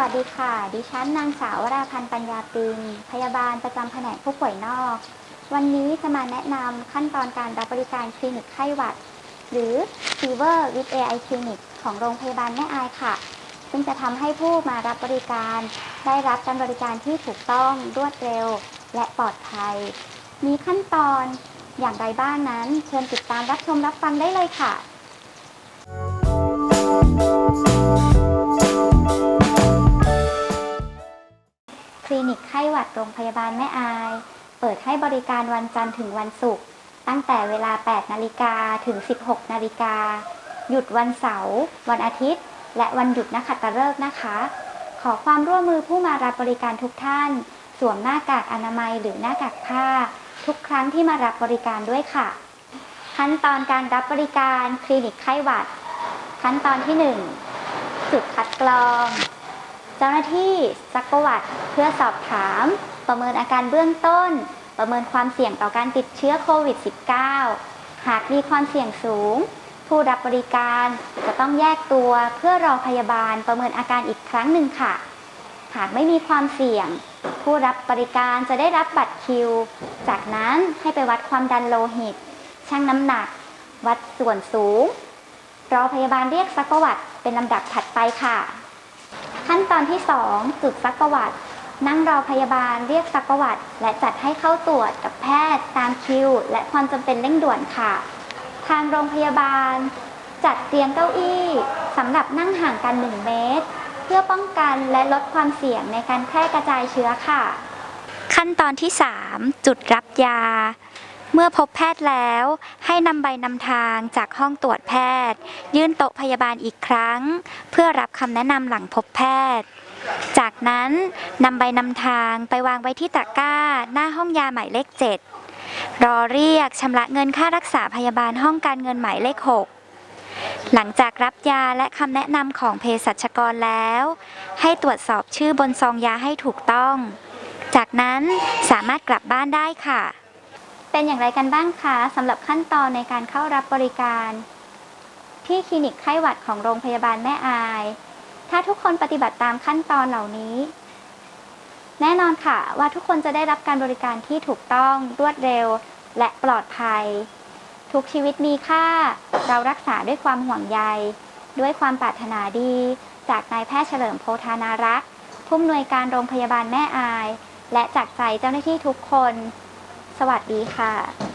วัสดีค่ะ ดิฉันนางสาววราพันธ์ปัญญาปิงพยาบาลประจำแผนกผู้ป่วยนอก วันนี้จะมาแนะนำขั้นตอนการรับบริการคลินิกไข้หวัด หรือ Fever with AI Clinic ของโรงพยาบาลแม่อายค่ะ ซึ่งจะทำให้ผู้มารับบริการ ได้รับการบริการที่ถูกต้องรวดเร็ว และปลอดภัย มีขั้นตอนอย่างไรบ้างนั้น เชิญติดตามรับชมรับฟังได้เลยค่ะ ไข้หวัดโรงพยาบาลแม่อาย เปิดให้บริการวันจันทร์ถึงวันศุกร์ตั้งแต่เวลา 8 นาฬิกาถึง 16 นาฬิกา หยุดวันเสาร์ วันอาทิตย์ และวันหยุดนักขัตฤกษ์นะคะ ขอความร่วมมือผู้มารับบริการทุกท่าน สวมหน้ากากอนามัยหรือหน้ากากผ้า ทุกครั้งที่มารับบริการด้วยค่ะ ขั้นตอนการรับบริการคลินิกไข้หวัด ขั้นตอนที่ 1จุดคัดกรอง เจ้าหน้าที่ซักประวัติเพื่อสอบถาม ประเมินอาการเบื้องต้น ประเมินความเสี่ยงต่อการติดเชื้อโควิด -19 หากมีความเสี่ยงสูง ผู้รับบริการจะต้องแยกตัวเพื่อรอพยาบาลประเมินอาการอีกครั้งหนึ่งค่ะ หากไม่มีความเสี่ยง ผู้รับบริการจะได้รับบัตรคิว จากนั้นให้ไปวัดความดันโลหิต ชั่งน้ำหนัก วัดส่วนสูง รอพยาบาลเรียกซักประวัติเป็นลำดับถัดไปค่ะ ขั้นตอนที่2จุดซักประวัติ นั่งรอพยาบาลเรียกซักประวัติ และจัดให้เข้าตรวจกับแพทย์ ตามคิว และความจำเป็นเร่งด่วนค่ะ ทางโรงพยาบาล จัดเตียงเก้าอี้สำหรับนั่งห่างกัน 1 เมตร เพื่อป้องกันและลดความเสี่ยงในการแพร่กระจายเชื้อค่ะ ขั้นตอนที่ 3 จุดรับยา มื่อพบแพทย์แล้ว ให้นำใบนำทางจากห้องตรวจแพทย์ ยื่นโต๊ะพยาบาลอีกครั้ง เพื่อรับคำแนะนำหลังพบแพทย์ จากนั้นนำใบนำทางไปวางไว้ที่ตะกร้า หน้าห้องยาหมายเลข7รอเรียกชำระเงินค่ารักษาพยาบาลห้องการเงินหมายเลข6หลังจากรับยาและคำแนะนำของเภสัชกรแล้ว ให้ตรวจสอบชื่อบนซองยาให้ถูกต้อง จากนั้นสามารถกลับบ้านได้ค่ะ เป็นอย่างไรกันบ้างคะสำหรับขั้นตอนในการเข้ารับบริการ ที่คลินิกไข้หวัดของโรงพยาบาลแม่อาย ถ้าทุกคนปฏิบัติตามขั้นตอนเหล่านี้ แน่นอนค่ะว่าทุกคนจะได้รับการบริการที่ถูกต้องรวดเร็ว และปลอดภัย ทุกชีวิตมีค่า เรารักษาด้วยความห่วงใย ด้วยความปรารถนาดี จากนายแพทย์เฉลิมโพธานารักษ์ผู้อำนวยการโรงพยาบาลแม่อาย และจากใจเจ้าหน้าที่ทุกคน สวัสดีค่ะ